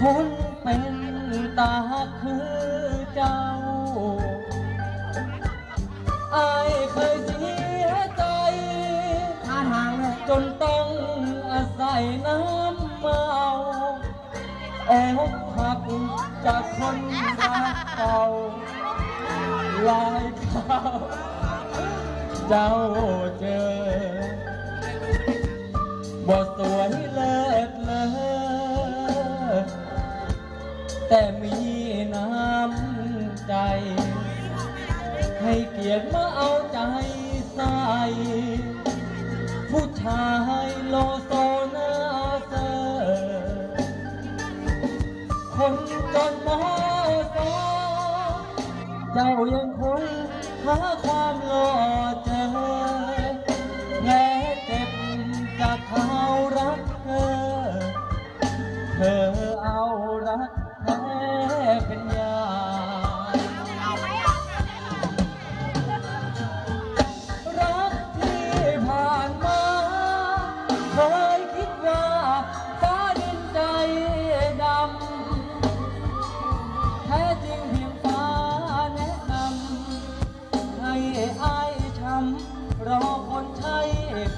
คนเป็นตาคือเจ้าอายเคยเสียใจท่าทางเลยจนต้องอาศัยน้ำเมาแอบหักจากคนรักเก่าลายคราวเจ้าเจอบ่สวยเลิศ แต่มีน้ำใจ ให้เกียรติมาเอาใจใส่ผู้ชายโลโซนาเซอร์คนจนมอสอเจ้ายังคงหาความหล่อเจ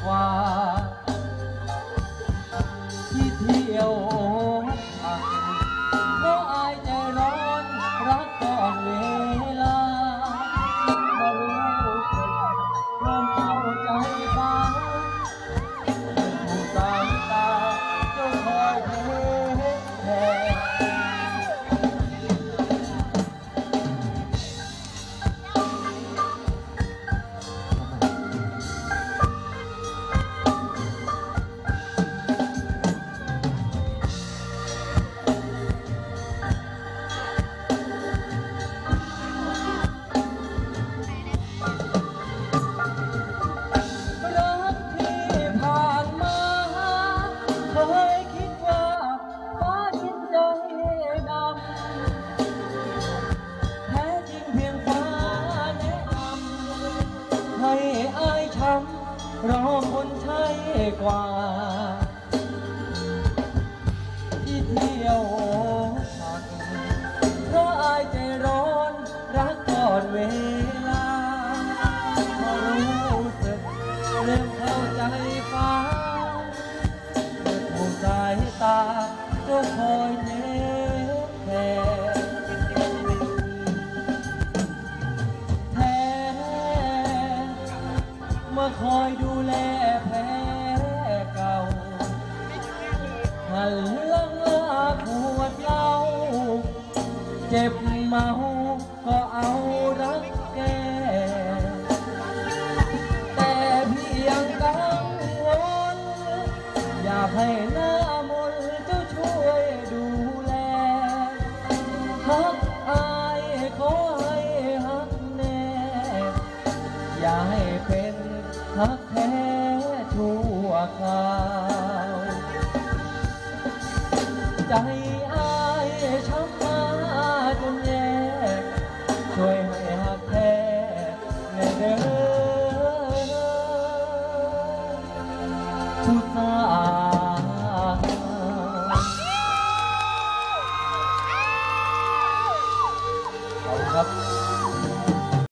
กว่า ที่เที่ยว อายช้ำรอคนใช่กว่า ที่เที่ยวผักเพราะอายใจร้อนรักก่อนเวลาพอรู้สึกเริ่มเข้าใจฟ้าเมื่อถูกสายตาเจ้าคอย มาคอยดูแลแผลเก่าหันหลังลาขวดเล้าเจ็บเมาก็เอารักแก แต่พี่ยังกังวลอยากให้หน้ามนเจ้าช่วยดูแลฮักอายขอให้ฮักแน่อย่าให้ ฮักแท้ชั่วคราวใจ